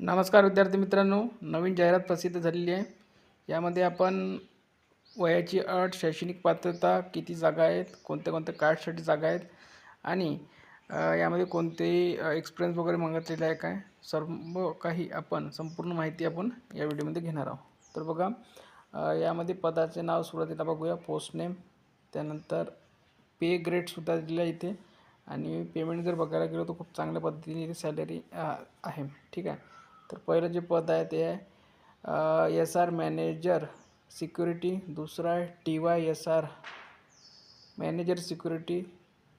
नमस्कार विद्यार्थी मित्रांनो नवीन जाहिरात प्रसिद्ध झालेली आहे. यामध्ये आपण वयाची अट शैक्षणिक पात्रता किती जागा आहेत कोणत्या कोणत्या कास्टसाठी जागा आहेत आणि यामध्ये कोणतेही एक्सपिरियन्स वगैरे मागितलेले आहे काय सर्व काही आपण संपूर्ण माहिती आपण या व्हिडिओमध्ये घेणार आहोत. तर बघा यामध्ये पदाचे नाव सुरुवातीला बघूया पोस्ट नेम त्यानंतर पे ग्रेडसुद्धा दिलेलं इथे. आणि पेमेंट जर बघायला गेलो तर खूप चांगल्या पद्धतीने इथे सॅलरी आहे. ठीक आहे? तर पहिलं जे पद आहे ते आहे एस आर मॅनेजर सिक्युरिटी दुसरं आहे T Y S R manager security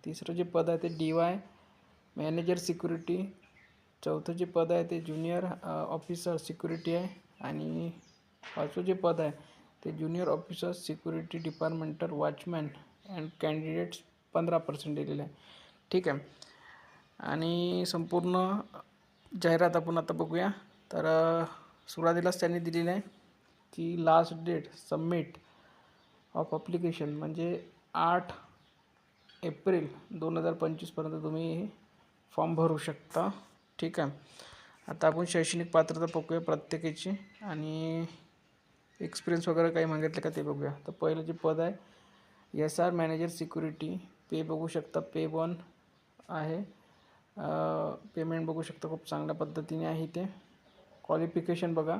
तिसरं जे पद आहे ते डी वाय मॅनेजर सिक्युरिटी चौथं जे पद आहे ते ज्युनियर ऑफिसर सिक्युरिटी आहे. आणि पाचवं जे पद आहे ते junior officer security departmental watchman and candidates पंधरा पर्सेंट दिलेले आहे. ठीक आहे. आणि संपूर्ण जाहिरात आपण आता बघूया. तर सुरुवातीलाच त्यांनी दिलेली आहे की last date submit of application म्हणजे आठ एप्रिल दोन हजार पंचवीसपर्यंत तुम्ही फॉर्म भरू शकता. ठीक आहे? आता आपण शैक्षणिक पात्रता बघूया प्रत्येकाची आणि एक्सपिरियन्स वगैरे काही मागितलं का ते बघूया. तर पहिलं जे पद आहे S R manager security pay बघू शकता. पे वन आहे. पेमेंट बघू शकता खूप चांगल्या पद्धतीने आहे ते. क्वालिफिकेशन बघा.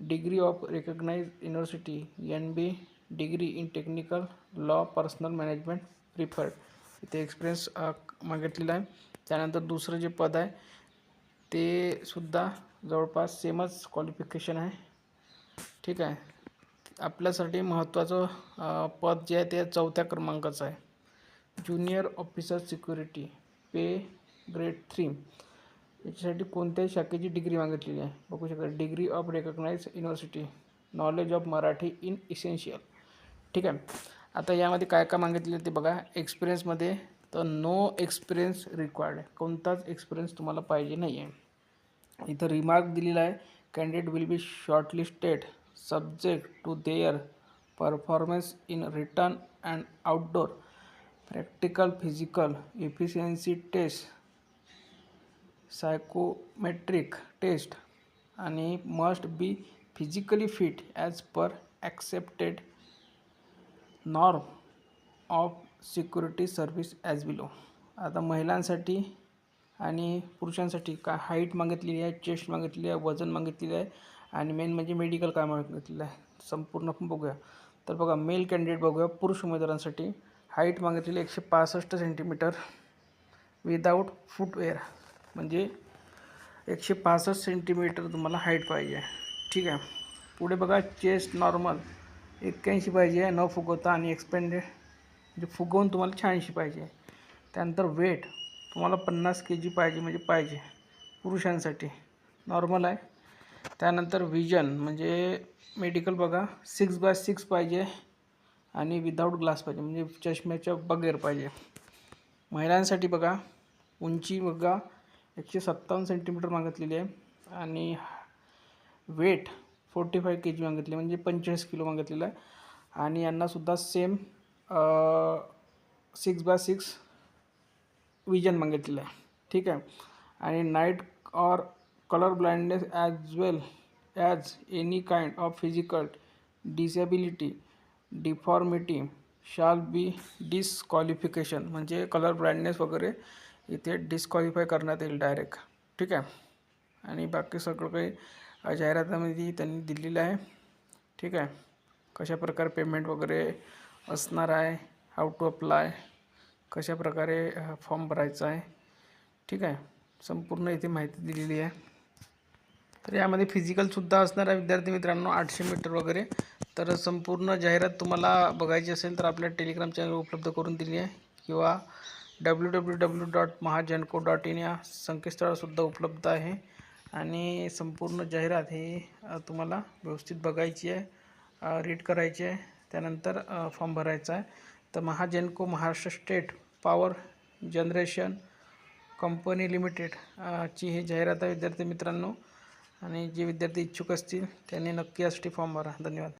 Degree of recognise university N B degree in technical law personal management preferred इथे एक्सपिरियन्स मागितलेला आहे. त्यानंतर दुसरं जे पद आहे ते सुद्धा जवळपास सेमच क्वालिफिकेशन आहे. ठीक आहे. आपल्यासाठी महत्त्वाचं पद जे आहे ते चौथ्या क्रमांकाचं आहे. Junior officer security pay grade three. याच्यासाठी कोणत्याही शाखेची डिग्री मागितलेली आहे. बघू शकता degree of recognise university knowledge of Marathi in essential ठीक आहे. आता यामध्ये काय काय मागितले ते बघा. एक्सपिरियन्समध्ये तर नो एक्सपिरियन्स रिक्वायर्ड आहे कोणताच एक्सपिरियन्स तुम्हाला पाहिजे नाही आहे इथं रिमार्क दिलेला आहे. Candidate will be shortlisted subject to their performance in written and outdoor practical physical efficiency test psychometric test आणि must be physically fit as per accepted norm of security service as below आता महिलांसाठी आणि पुरुषांसाठी का height मागितलेली आहे chest मागितलेली आहे वजन मागितलेलं आहे आणि मेन म्हणजे मेडिकल काय मागितलेलं आहे संपूर्ण आपण बघूया. तर बघा मेल कॅन्डिडेट बघूया पुरुष उमेदवारांसाठी हाईट मागितलेली एकशे पासष्ट सेंटीमीटर विदाऊट फुटवेअर म्हणजे एकशे पासष्ट सेंटीमीटर तुम्हाला हाईट पाहिजे. ठीक आहे? पुढे बघा चेस्ट नॉर्मल एक्क्याऐंशी पाहिजे न फुगवता आणि एक्सपेंडेड म्हणजे फुगवून तुम्हाला शहाऐंशी पाहिजे. त्यानंतर वेट तुम्हाला पन्नास के जी पाहिजे म्हणजे पाहिजे. पुरुषांसाठी नॉर्मल आहे. त्यानंतर विजन म्हणजे मेडिकल बघा सिक्स बाय सिक्स पाहिजे आणि विदाऊट ग्लास पाहिजे. म्हणजे चष्म्याच्या बगैर पाहिजे. महिलांसाठी बघा उंची बघा एकशे सत्तावन्न सेंटीमीटर मागितलेली आहे. आणि weight forty five K G मागितली म्हणजे पंचेचाळीस किलो मागितलेलं आहे. आणि यांनासुद्धा same six by six vision मागितलेलं आहे. ठीक आहे? आणि night or colour blindness as well as any kind of physical disability deformity shall be disqualification म्हणजे कलर ब्लाइंडनेस वगैरे इथे डिस्क्वालिफाय करण्यात येईल डायरेक्ट ठीक आहे? आणि बाकी सगळं काही जाहिरातामध्ये त्यांनी दिलेलं आहे. ठीक आहे? कशा प्रकारे पेमेंट वगैरे असणार आहे? हाऊ टू अप्लाय कशा प्रकारे फॉर्म भरायचा आहे? ठीक आहे? संपूर्ण इथे माहिती दिलेली आहे. तर यामध्ये फिजिकलसुद्धा असणार आहे विद्यार्थी मित्रांनो आठशे मीटर वगैरे. तर संपूर्ण जाहिरात तुम्हाला बघायची असेल तर आपल्या टेलिग्राम चॅनल उपलब्ध करून दिली आहे. किंवा W W W dot Mahagenco dot in या संकेतस्थळासुद्धा उपलब्ध आहे. आणि संपूर्ण जाहिरात ही तुम्हाला व्यवस्थित बघायची आहे रीड करायची आहे. त्यानंतर फॉर्म भरायचा आहे. तर Mahagenco Maharashtra State Power Generation Company Limited ची ही जाहिरात आहे विद्यार्थी मित्रांनो. आणि जे विद्यार्थी इच्छुक असतील त्यांनी नक्की यासाठी फॉर्म भरा. धन्यवाद.